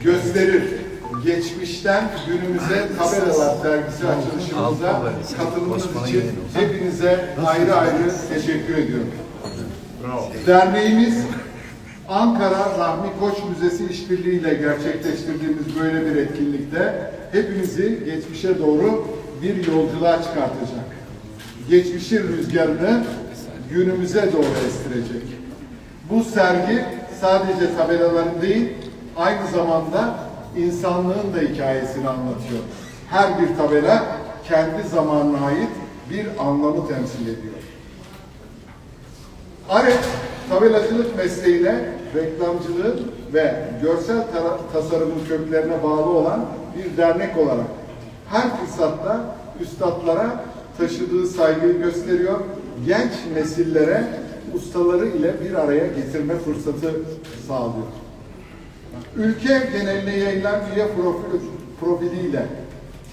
gösterir. Geçmişten günümüze tabelalar sergisi açılışımıza katılımınız için hepinize ayrı ayrı teşekkür ediyorum. Derneğimiz Ankara Rahmi Koç Müzesi işbirliğiyle gerçekleştirdiğimiz böyle bir etkinlikte hepimizi geçmişe doğru bir yolculuğa çıkartacak. Geçmişin rüzgarını günümüze doğru estirecek. Bu sergi sadece tabelaların değil, aynı zamanda insanlığın da hikayesini anlatıyor. Her bir tabela kendi zamanına ait bir anlamı temsil ediyor. ARET, tabelacılık mesleğine reklamcılığın ve görsel tasarımın köklerine bağlı olan bir dernek olarak her fırsatta üstadlara taşıdığı saygıyı gösteriyor, genç nesillere ustaları ile bir araya getirme fırsatı sağlıyor. Ülke geneline yayılan üye profil, profiliyle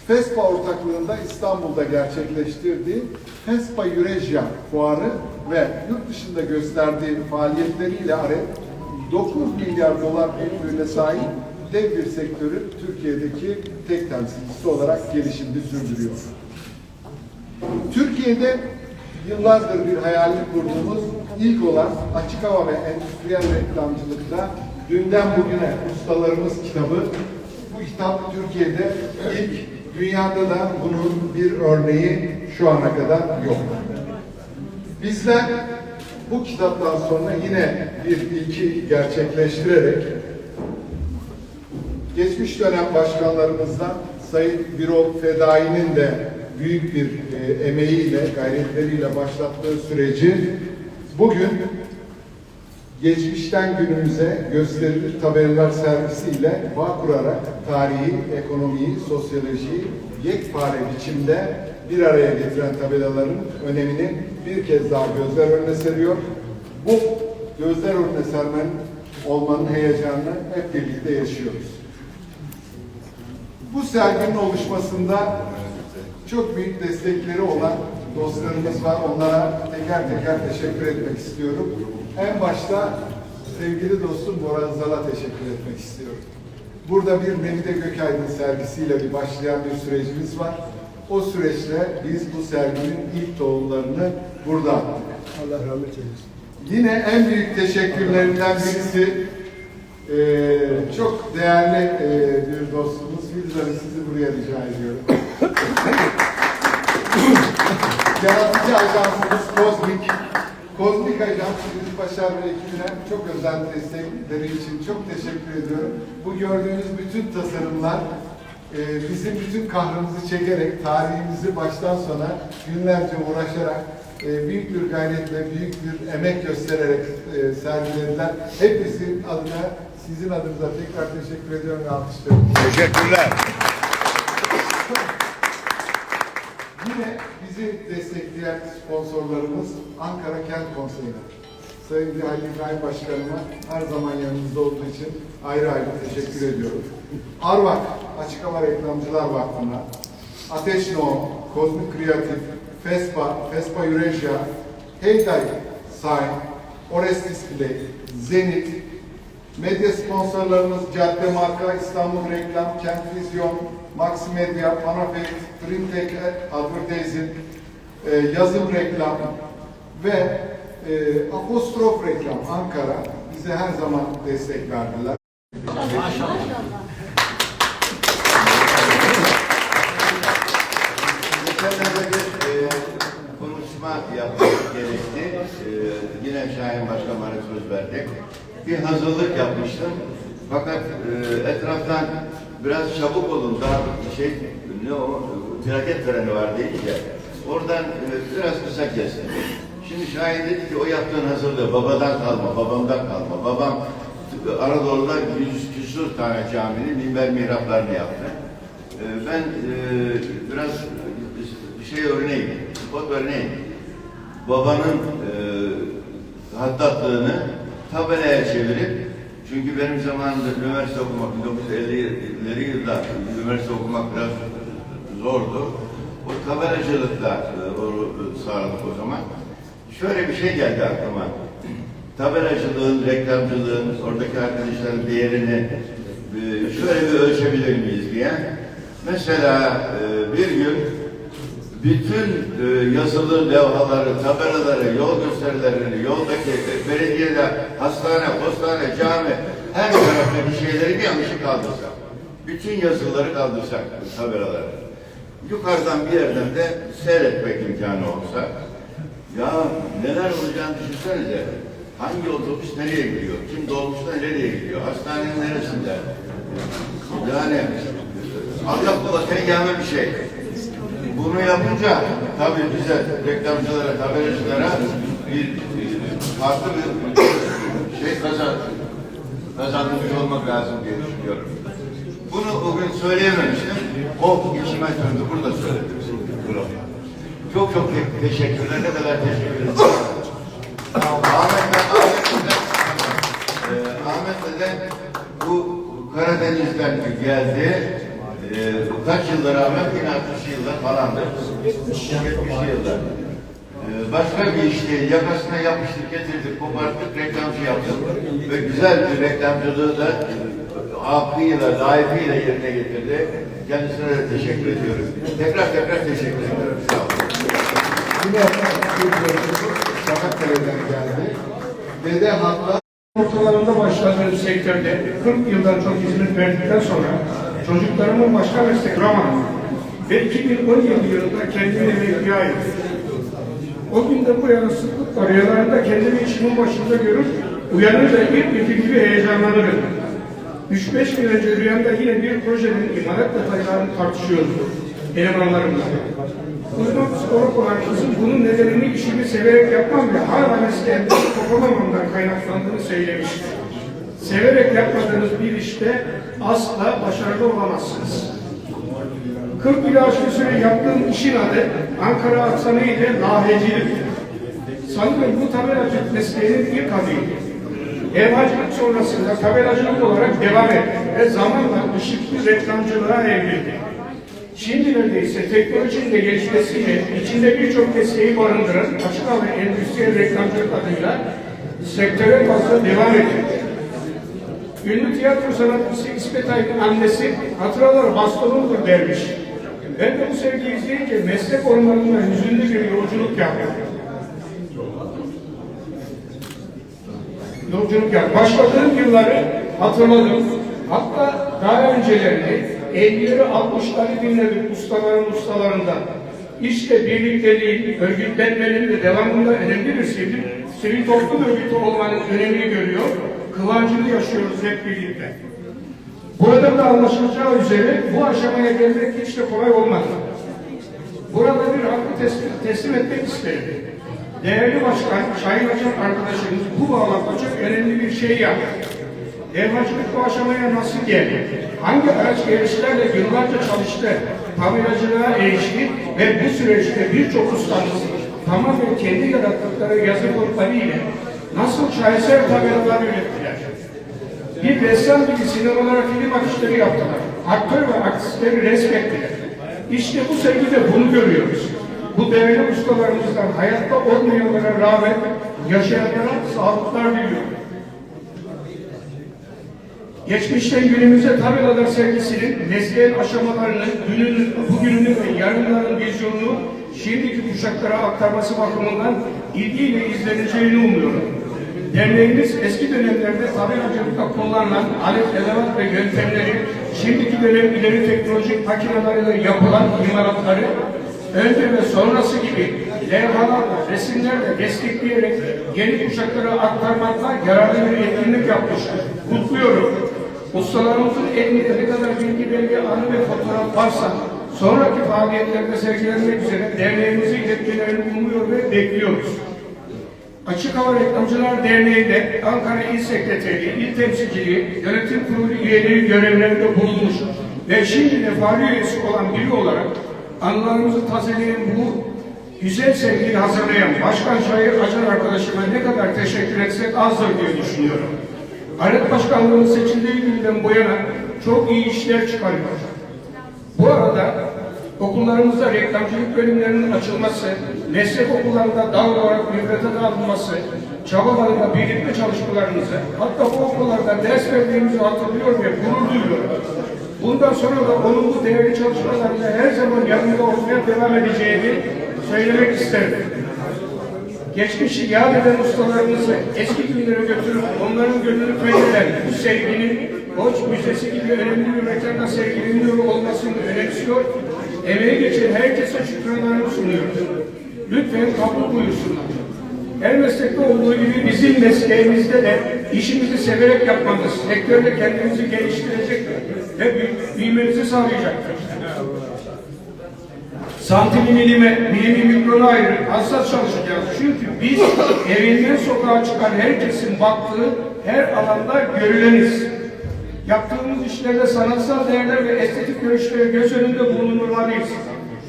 FESPA ortaklığında İstanbul'da gerçekleştirdiği FESPA Eurasia fuarı ve yurt dışında gösterdiği faaliyetleriyle ARET 9 milyar dolar büyüklüğüne sahip dev bir sektörün Türkiye'deki tek temsilcisi olarak gelişimini sürdürüyor. Türkiye'de yıllardır bir hayalini kurduğumuz ilk olan açık hava ve endüstriyel reklamcılıkta dünden bugüne ustalarımız kitabı. Bu kitap Türkiye'de ilk, dünyada da bunun bir örneği şu ana kadar yok. Bizler bu kitaptan sonra yine bir ilki gerçekleştirerek geçmiş dönem başkanlarımızdan Sayın Birol Fedai'nin de büyük bir e, emeğiyle, gayretleriyle başlattığı süreci bugün geçmişten günümüze gösterilir tabelalar servisiyle bağ kurarak tarihi, ekonomiyi, sosyolojiyi yekpare biçimde bir araya getiren tabelaların önemini bir kez daha gözler önüne seriyor. Bu gözler önüne sermenin olmanın heyecanını hep birlikte yaşıyoruz. Bu serginin oluşmasında çok büyük destekleri olan dostlarımız var. Onlara teker teker teşekkür etmek istiyorum. En başta sevgili dostum Bora Özal'a teşekkür etmek istiyorum. Burada bir Nevide Gökaydın sergisiyle bir başlayan bir sürecimiz var. O süreçte biz bu serginin ilk tohumlarını burada attık. Allah rahmet eylesin. Yine en büyük teşekkürlerinden birisi eee, çok değerli eee, bir dostumuz Filiz Hanım sizi buraya rica ediyorum. Yaratıcı ajansımız Kozmik. Kozmik Ajans Filiz Başar ve ekibine çok özel destekleri için çok teşekkür ediyorum. Bu gördüğünüz bütün tasarımlar eee, bizim bütün kahrımızı çekerek, tarihimizi baştan sona günlerce uğraşarak e, büyük bir gayretle, büyük bir emek göstererek e, sergilediler. Hepinizin adına, sizin adınıza tekrar teşekkür ediyorum ve alkışlıyorum. Teşekkürler. Yine bizi destekleyen sponsorlarımız Ankara Kent Konseyi. Sayın Halil İbrahim Başkanıma her zaman yanımızda olduğu için ayrı ayrı teşekkür ediyorum. Arvak, Açık Hava Reklamcılar Vakfı'na, Ateş No, Kozmik Kreatif, Fespa, Fespa Eurasia, Heyday Sign, Orestes Play, Zenit, medya sponsorlarımız Cadde Marka, İstanbul Reklam, Kent Vizyon, Maxi Medya, Panafet, Printek Advertising, e, Yazım Reklam ve e, Apostrof Reklam Ankara bize her zaman destek verdiler. Geçenlerde bir e, konuşma yapmak gerekti. E, yine Şahin Başkan bana söz verdi. Bir hazırlık yapmıştım. Fakat e, etraftan biraz çabuk olun. Daha şey, ne o, felaket töreni var deyince oradan e, biraz kısa kestim. Şimdi Şahin dedi ki o yaptığın hazırlığı babadan kalma, babamdan kalma. Babam Anadolu'da yüz küsur tane caminin minber mihraplarını yaptı. Ee, Ben e, biraz şey örneği, spot örneği. Babanın e, hattatlığını tabelaya çevirip çünkü benim zamanımda üniversite okumak 1950'leri yılda üniversite okumak biraz zordu. O tabelacılıkla e, sağladık o zaman. Şöyle bir şey geldi aklıma. Tabelacılığın, reklamcılığın, oradaki arkadaşların değerini e, şöyle bir ölçebilir miyiz diye. Mesela e, bir gün bütün e, yazılı levhaları, tabelaları, yol gösterilerini, yoldaki belediyede hastane, postane, cami, her taraftaki şeyleri bir yanlışı kaldırsak. Bütün yazıları kaldırsak, tabelaları. Yukarıdan bir yerden de seyretmek imkanı olsa. Ya neler olacağını düşünsenize. Hangi otobüs nereye gidiyor? Kim dolmuşta nereye gidiyor? Hastanenin neresinde? Yani Allah kula peygamber bir şey. Bunu yapınca tabii bize reklamcılara, tabelacılara bir farklı bir şey kazan, kazandırmış olmak lazım diye düşünüyorum. Bunu bugün söyleyememiştim. O içime döndü. Burada söyledim. Burada. Çok çok te- teşekkürler. Ne kadar teşekkür ederim. Ahmet'le Ahmet'le Ahmet'le de bu Karadeniz'den geldi. E, kaç yıldır Ahmet? Yine 60 yıllar falandır. 70 yıllar. E, başka bir iş değil. Yakasına yapıştık, getirdik, koparttık, reklamcı yaptık. Ve güzel bir reklamcılığı da hakkıyla, layıkıyla yerine getirdi. Kendisine de teşekkür ediyorum. Tekrar tekrar teşekkür ediyorum. Sağ olun. Yine Çanakkale'den geldi. Dede Hatla ortalarında başladığım sektörde 40 yıldan çok hizmet verdikten sonra çocuklarımın başka meslek kuramadım. Ve 2017 yılında kendimi emekliye ayırdım. O günde bu yana sıklıkla rüyalarında kendimi işimin başında görür, uyanınca ilk günkü gibi heyecanlanırım. 3-5 gün önce rüyamda yine bir projenin imalat detaylarını elemanlarımızla. Uzman psikolog olan kızım bunun nedenini işimi severek yapmam ve hala mesleğimde kopamamamdan kaynaklandığını söylemişti. Severek yapmadığınız bir işte asla başarılı olamazsınız. 40 yıl aşkın süre yaptığım işin adı Ankara aksanı ile lahecilik. Sanırım bu tabelacılık mesleğinin ilk adıydı. Evhacılık sonrasında tabelacılık olarak devam etti ve zamanla ışıklı reklamcılığa evrildi. Şimdilerde ise teknolojinin de gelişmesiyle içinde birçok mesleği barındıran açık hava endüstriyel reklamcılık adıyla sektöre fazla devam ediyor. Ünlü tiyatro sanatçısı İsmet Aydın annesi hatıralar bastonudur dermiş. Ben de bu sevgiyi izleyince meslek ormanında hüzünlü bir yolculuk yaptım. Yolculuk yaptım. Başladığım yılları hatırladım. Hatta daha öncelerini 50'leri 60'ları dinledik ustaların ustalarından. İşte birlikteliğin, örgütlenmenin ve devamında önemli bir sivil, sivil toplum örgütü olmanın önemini görüyor. Kıvancını yaşıyoruz hep birlikte. Burada da anlaşılacağı üzere bu aşamaya gelmek hiç de kolay olmadı. Burada bir hakkı teslim, teslim etmek isterim. Değerli Başkan, Şahin Hocam arkadaşımız bu bağlamda çok önemli bir şey yaptı. Evhacılık bu aşamaya nasıl geldi? Hangi araç gelişlerle yıllarca çalıştı? Tabelacılığa erişti ve bu süreçte birçok ustamız tamamen kendi yarattıkları yazı kodları ile nasıl şaheser tabelalar ürettiler? Bir ressam gibi sinemalara film afişleri yaptılar. Aktör ve aktrisleri resmettiler. İşte bu sergide bunu görüyoruz. Bu değerli ustalarımızdan hayatta olmayanlara rağmen yaşayanlara sağlıklar diliyorum. Geçmişten günümüze tabelalar sergisinin mesleğin aşamalarının, dününün, bugününün ve yarınların vizyonunu şimdiki kuşaklara aktarması bakımından ilgiyle izleneceğini umuyorum. Derneğimiz eski dönemlerde tabelacılıkta kullanılan alet, edevat ve yöntemleri şimdiki dönem ileri teknolojik makinelerle yapılan imalatları önce ve sonrası gibi levhalarla, resimlerle destekleyerek yeni kuşaklara aktarmakla yararlı bir etkinlik yapmıştır. Kutluyorum. Ustalarımızın elinde ne kadar bilgi, belge, anı ve fotoğraf varsa sonraki faaliyetlerde sergilenmek üzere derneğimizi iletmelerini umuyor ve bekliyoruz. Açık Hava Reklamcılar Derneği'nde Ankara İl Sekreterliği, İl Temsilciliği, Yönetim Kurulu üyeleri görevlerinde bulunmuş ve şimdi de faali üyesi olan biri olarak anılarımızı tazeleyen bu güzel sergiyi hazırlayan Başkan Şair Acar arkadaşıma ne kadar teşekkür etsek azdır diye düşünüyorum. Alet Başkanlığı'nın seçildiği günden bu yana çok iyi işler çıkarıyor. Bu arada okullarımızda reklamcılık bölümlerinin açılması, meslek okullarında dal olarak müfredata alınması, çabalarında birlikte çalışmalarımızı, hatta bu okullarda ders verdiğimizi hatırlıyor ve gurur duyuyorum. Bundan sonra da onun bu değerli çalışmalarında her zaman yanında olmaya devam edeceğimi söylemek isterim. Geçmişi yad eden ustalarımızı eski günlere götürüp onların gönlünü fetheden bu sevginin Koç Müzesi gibi önemli bir mekanda sergileniyor olmasını önemsiyor, emeği geçen herkese şükranlarını sunuyoruz. Lütfen kabul buyursunlar. Her meslekte olduğu gibi bizim mesleğimizde de işimizi severek yapmamız, sektörde kendimizi geliştirecek ve büy- büyümemizi sağlayacaktır santimi milime, milimi mikrona ayrı hassas çalışacağız. Çünkü biz evinden sokağa çıkan herkesin baktığı her alanda görüleniz. Yaptığımız işlerde sanatsal değerler ve estetik görüşleri göz önünde bulundurmalıyız.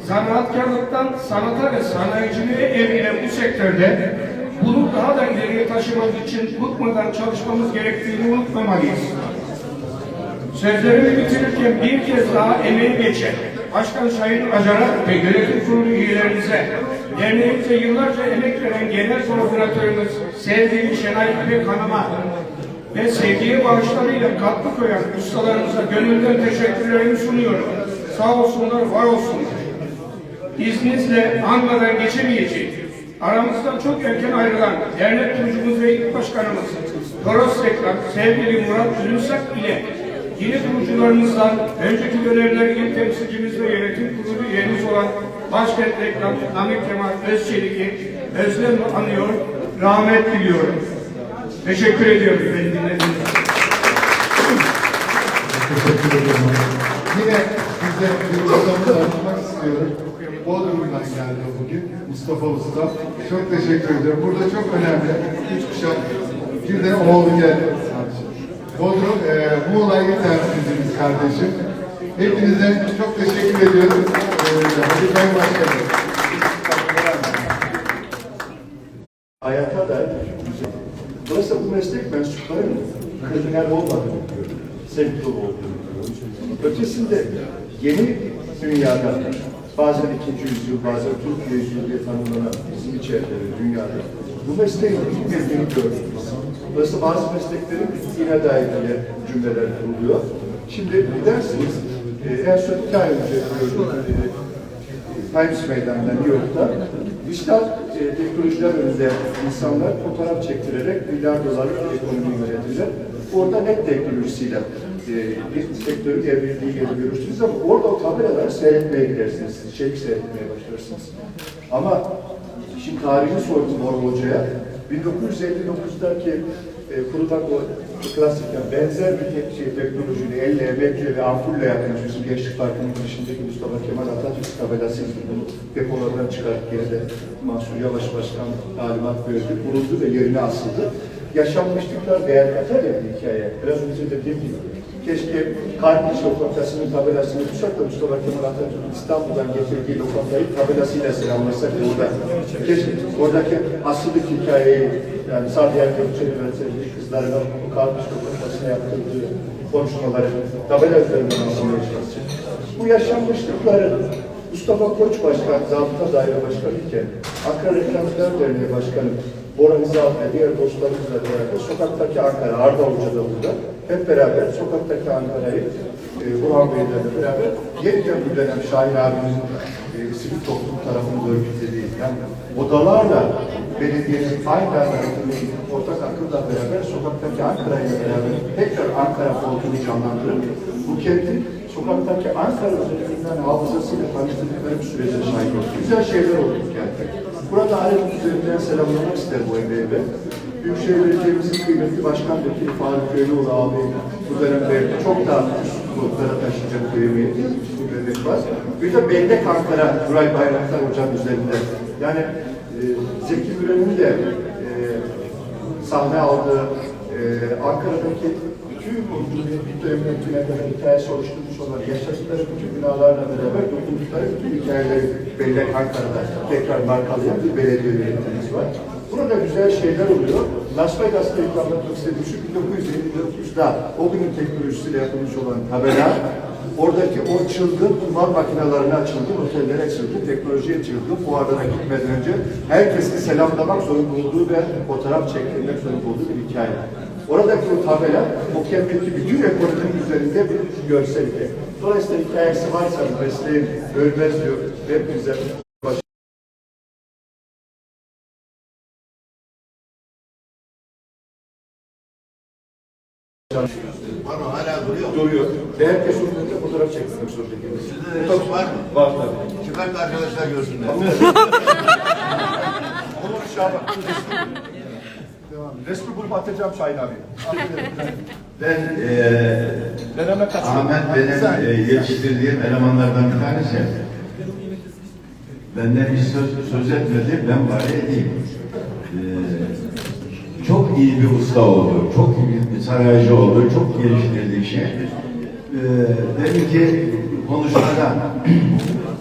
Sanatkarlıktan sanata ve sanayiciliğe evrilen bu sektörde bunu daha da ileriye taşımak için bıkmadan çalışmamız gerektiğini unutmamalıyız. Sözlerimi bitirirken bir kez daha emeği geçen Başkan Sayın Acar'a ve yönetim kurulu üyelerimize, derneğimize yıllarca emek veren genel koordinatörümüz sevgili Şenay İpek Hanım'a ve sevgiye bağışlarıyla katkı koyan ustalarımıza gönülden teşekkürlerimi sunuyorum. Sağ olsunlar, var olsunlar. İzninizle anmadan geçemeyecek. Aramızdan çok erken ayrılan dernek kurucumuz ve ilk başkanımız Toros Reklam sevgili Murat Ünsak ile yeni kurucularımızdan önceki dönemler il temsilcimiz ve yönetim kurulu üyemiz olan Başkent Reklam Namık Kemal Özçelik'i özlemle anıyor, rahmet diliyorum. Teşekkür ediyorum beni dinlediğiniz. Teşekkür ederim. Yine size bir ustamı tanıtmak istiyorum. Bodrum'dan geldi bugün Mustafa Usta. Çok teşekkür ediyorum. Burada çok önemli. Üç kuşak bir de oğlu geldi. Bodrum, e, Muğla İl Temsilcimiz kardeşim. Hepinize çok teşekkür ediyorum. E, Hadi Sayın Başkanım. Hayata dair güzel. Dolayısıyla bu meslek mensuplarının kriminal olmadığını görüyorum. Sevgi dolu olduğunu görüyorum. Ötesinde yeni dünyada bazen ikinci yüzyıl, bazen Türkiye yüzyıl diye tanımlanan bizim içeride dünyada bu mesleğin bitmediğini gördük. Dolayısıyla bazı mesleklerin bittiğine dair bile cümleler kuruluyor. Şimdi gidersiniz, e, en son iki ay önce gördüm, e, Times Meydanı'nda New York'ta dijital e, teknolojiler önünde insanlar fotoğraf çektirerek milyar dolarlık ekonomi yönettiler. Orada net teknolojisiyle e, bir sektörün evrildiği yeri görürsünüz ama orada o tabelaları seyretmeye gidersiniz. Çelik seyretmeye başlarsınız. Ama şimdi tarihini sordum Orhan Hoca'ya. 1959'daki e, kurulan o klasik yani benzer bir tek şey, teknolojini elle, emekle ve ampulle yapmış bizim Gençlik Parkı'nın girişindeki Mustafa Kemal Atatürk tabelası bunu depolardan çıkarıp geride Mansur Yavaş Başkan talimat verdi, kuruldu ve yerine asıldı. Yaşanmışlıklar değer katar ya bir hikayeye. Biraz önce dediğim gibi. Keşke Kardeş lokantasının tabelasını tutsak da Mustafa Kemal Atatürk İstanbul'dan getirdiği lokantayı tabelasıyla selamlasak da orada. Keşke oradaki asıllık hikayeyi yani Sardiyen Gökçeli ve kızlarına bu Kardeş lokantasına yaptırdığı konuşmaları tabela üzerinden anlamaya çalışacak. Bu yaşanmışlıkları Mustafa Koç Başkan, Zabıta Daire Başkanı iken Ankara Reklamcılar Derneği Başkanı Bora ve diğer dostlarımızla beraber sokaktaki Ankara, Arda Hoca da burada. Hep beraber sokaktaki Ankara'yı e, Burhan Bey'le beraber yeniden bir dönem Şahin abimizin e, sivil toplum tarafından örgütlediği yani odalarla belediyenin aynı anda ortak akılla beraber sokaktaki Ankara beraber tekrar Ankara folkunu canlandırıp bu kentin sokaktaki Ankara üzerinden hafızasıyla tanıştırdıkları bir sürece şahit olduk. Güzel şeyler oldu kentte. Burada Alep'in üzerinden selamlamak isterim bu emeği ben. Büyükşehir Belediye'mizin kıymetli başkan vekili Faruk Köylüoğlu abi bu dönemde çok daha üst gruplara taşıyacak bir emeği bebek var. Bir de Bellek Ankara Nuray Bayraktar Hocam üzerinde. Yani e, Zeki Müren'in de e, sahne aldığı e, Ankara'daki Cumhuriyet dönemine kadar hikayesi oluşturmuş olan yaşadıkları bütün binalarla beraber dokundukları bütün hikayeleri bellek Ankara'da tekrar markalayan bir belediye yönetimimiz var. Burada güzel şeyler oluyor. Las Vegas'ta ilk anlatmak istediğim şu 1959'da o günün teknolojisiyle yapılmış olan tabela Oradaki o çılgın kumar makinelerine açıldı, otellere açıldı, teknolojiye açıldı. Fuarlara gitmeden önce herkesi selamlamak zorunda olduğu ve fotoğraf çektirmek zorunda olduğu bir hikaye. Oradaki o tabela, o kentteki bütün ekonominin üzerinde bir görseldi. Dolayısıyla hikayesi varsa mesleğin ölmez diyor. Hepinize baş Pardon hala duruyor. duruyor. Ve herkes önünde fotoğraf çekmek zorunda. Sizde de resim var mı? Var tabii. Çıkart da arkadaşlar görsünler. Olur Şaban. Resmi bulup atacağım Şahin abi. Ben eee Deneme. Ahmet benim e, yetiştirdiğim elemanlardan bir tanesi. Benden hiç söz, söz etmedi, ben bari edeyim. Ee, çok iyi bir usta oldu, çok iyi bir sanayicı oldu, çok geliştirdi işi. Ee, demin ki konuşmada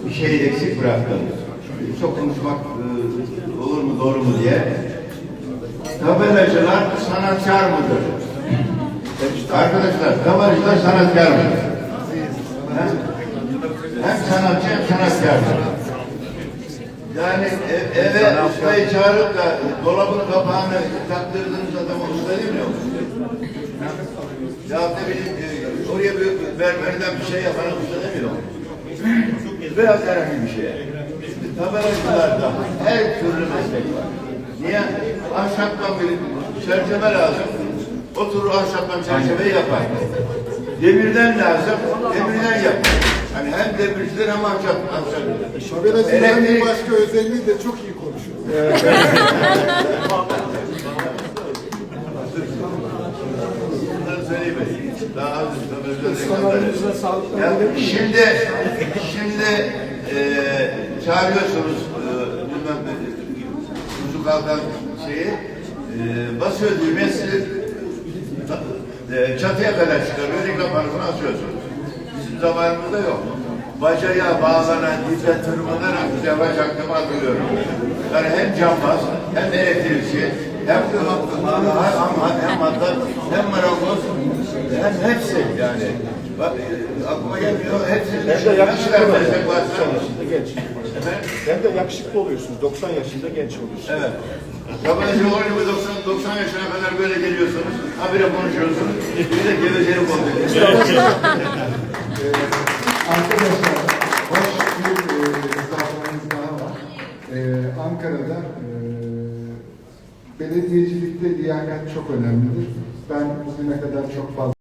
bir şey eksik bıraktım. Çok konuşmak e, olur mu, doğru mu diye. Tabelacılar sanatkar mıdır? Arkadaşlar, tabelacılar sanatkar mıdır? Hem, sanatçı hem sanatkar. Yani ev, eve ustayı çağırıp da dolabın kapağını taktırdığınız adama usta değil mi? Ya ne bileyim e, oraya bir berberden bir şey yapan usta demiyor. Veya herhangi bir şeye. Tabelacılarda her türlü meslek var. Niye? Ahşaptan bir çerçeve lazım. Oturur ahşaptan çerçeveyi yapar. Demirden lazım, demirden yapar. Hani hem demirciler hem ahşap, ahşap. Tabelacıların Elektrik- bir başka özelliği de çok iyi konuşuyor. Daha az Şimdi, şimdi eee çağırıyorsunuz kalkan şeyi eee basıyor düğmeye sizi eee, çatıya kadar çıkarıyor, reklam parasını asıyorsunuz. Bizim zamanımızda yok. Bacaya bağlanan, dize tırmanarak yavaş aklıma hatırlıyorum. Yani hem cambaz, hem elektrikçi, hem hem hem hem hatta hem marangoz, hem hepsi yani. Bak, e, aklıma gelmiyor, hepsini Hem de yakışıklı Meslek oluyorsunuz. varsa- 90 yaşında genç. Efendim? Hem de yakışıklı oluyorsunuz. 90 yaşında genç oluyorsunuz. Evet. Tabanca oyunu 90, 90 yaşına kadar böyle geliyorsunuz. Habire konuşuyorsunuz. Bir de gevezelik oluyor. Arkadaşlar, hoş bir e, misafirimiz daha var. E, Ankara'da e, belediyecilikte liyakat çok önemlidir. Ben bugüne kadar çok fazla